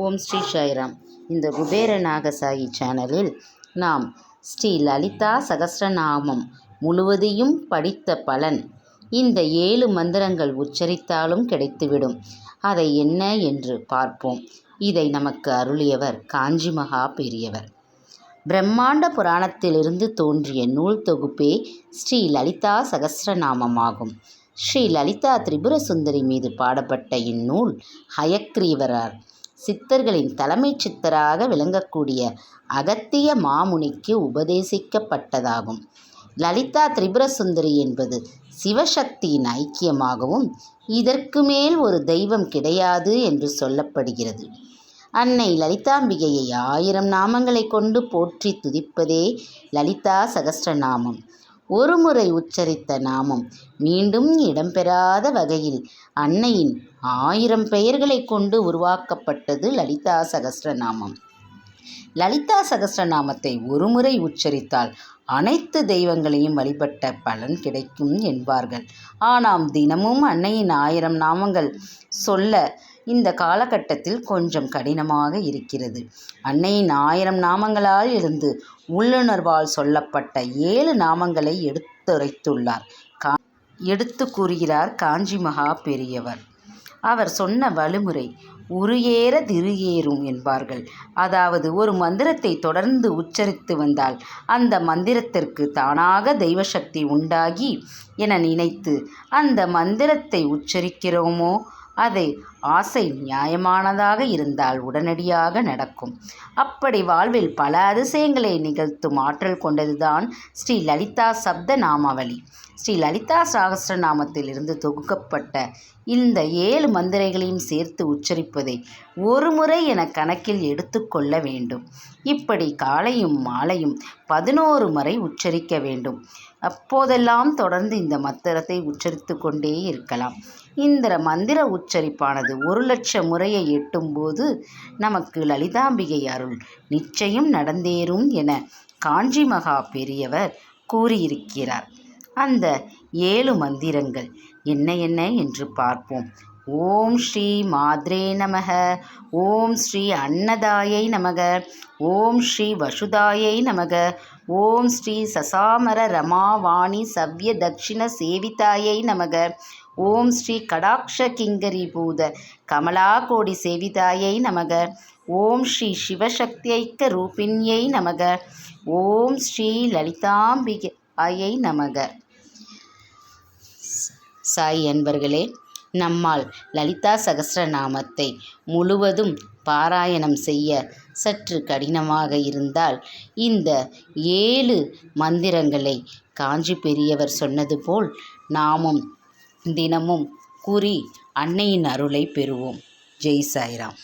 ஓம் ஸ்ரீ சாய்ராம். இந்த குபேர நாகசாயி சேனலில் நாம் ஸ்ரீ லலிதா சகசிரநாமம் முழுவதையும் படித்த பலன் இந்த ஏழு மந்திரங்கள் உச்சரித்தாலும் கிடைத்துவிடும். அதை என்ன என்று பார்ப்போம். இதை நமக்கு அருளியவர் காஞ்சி மகா பெரியவர். பிரம்மாண்ட புராணத்திலிருந்து தோன்றிய நூல் தொகுப்பே ஸ்ரீ லலிதா சகசிரநாமமாகும். ஸ்ரீ லலிதா திரிபுர சுந்தரி மீது பாடப்பட்ட இந்நூல் ஹயக்ரீவரார். சித்தர்களின் தலைமைச் சித்தராக விளங்கக்கூடிய அகத்திய மாமுனிக்கு உபதேசிக்கப்பட்டதாகும். லலிதா திரிபுர சுந்தரி என்பது சிவசக்தியின் ஐக்கியமாகவும் இதற்கு மேல் ஒரு தெய்வம் கிடையாது என்று சொல்லப்படுகிறது. அன்னை லலிதாம்பிகையை ஆயிரம் நாமங்களை கொண்டு போற்றி துதிப்பதே லலிதா சகஸ்ரநாமம் ஒருமுறை உச்சரித்த நாமம் மீண்டும் இடம்பெறாத வகையில் அன்னையின் ஆயிரம் பெயர்களை கொண்டு உருவாக்கப்பட்டது லலிதா சகஸ்ரநாமம் லலிதா சகஸ்ரநாமத்தை ஒருமுறை உச்சரித்தால் அனைத்து தெய்வங்களையும் வழிபட்ட பலன் கிடைக்கும் என்பார்கள். ஆனால் தினமும் அன்னையின் ஆயிரம் நாமங்கள் சொல்ல இந்த காலகட்டத்தில் கொஞ்சம் கடினமாக இருக்கிறது. அன்னையின் ஆயிரம் நாமங்களால் இருந்து உள்ளுணர்வால் சொல்லப்பட்ட ஏழு நாமங்களை எடுத்துரைத்துள்ளார். கா எடுத்து கூறுகிறார் காஞ்சி மகா பெரியவர். அவர் சொன்ன வழிமுறை உருயேற ஏற திரு ஏறும் என்பார்கள். அதாவது ஒரு மந்திரத்தை தொடர்ந்து உச்சரித்து வந்தால் அந்த மந்திரத்திற்கு தானாக தெய்வசக்தி உண்டாகி என நினைத்து அந்த மந்திரத்தை உச்சரிக்கிறோமோ? அதை ஆசை நியாயமானதாக இருந்தால் உடனடியாக நடக்கும். அப்படி வாழ்வில் பல அதிசயங்களை நிகழ்த்தும் ஆற்றல் கொண்டதுதான் ஸ்ரீ லலிதா சப்த நாமாவளி. ஸ்ரீ லலிதா சாகஸ்ரநாமத்தில் இருந்து தொகுக்கப்பட்ட இந்த ஏழு மந்திரைகளையும் சேர்த்து உச்சரிப்பதை ஒரு முறை என கணக்கில் எடுத்துக்கொள்ள வேண்டும். இப்படி காலையும் மாலையும் பதினோரு முறை உச்சரிக்க வேண்டும். அப்போதெல்லாம் தொடர்ந்து இந்த மந்திரத்தை உச்சரித்து கொண்டே இருக்கலாம். இந்த மந்திர உச்சரிப்பானது. ஒரு லட்சம் முறையை எட்டும்போது நமக்கு லலிதாம்பிகை அருள். நிச்சயம் நடந்தேறும் என காஞ்சி மகா பெரியவர் கூறியிருக்கிறார். அந்த ஏழு மந்திரங்கள் என்ன என்ன என்று பார்ப்போம். ஓம் ஸ்ரீ மாத்ரே நமக. ஓம் ஸ்ரீ அன்னதாயை நமக. ஓம் ஸ்ரீ வசுதாயை நமக. ஓம் ஸ்ரீ சசாமர ரமாவாணி சவ்ய தட்சிண சேவிதாயை நமக. ஓம் ஸ்ரீ கடாட்ச கிங்கரி பூத கமலாகோடி சேவிதாயை நமக. ஓம் ஸ்ரீ சிவசக்தியைக்க ரூபிணியை நமக. ஓம் ஸ்ரீ லலிதாம்பிகாயை நமக. சாய் அன்பர்களே நம்மால் லலிதா சகஸ்ரநாமத்தை முழுவதும் பாராயணம் செய்ய சற்று கடினமாக இருந்தால் இந்த ஏழு மந்திரங்களை காஞ்சி பெரியவர் சொன்னது போல் நாமும் தினமும் கூறி அன்னையின் அருளை பெறுவோம். ஜெய் சாய்ராம்.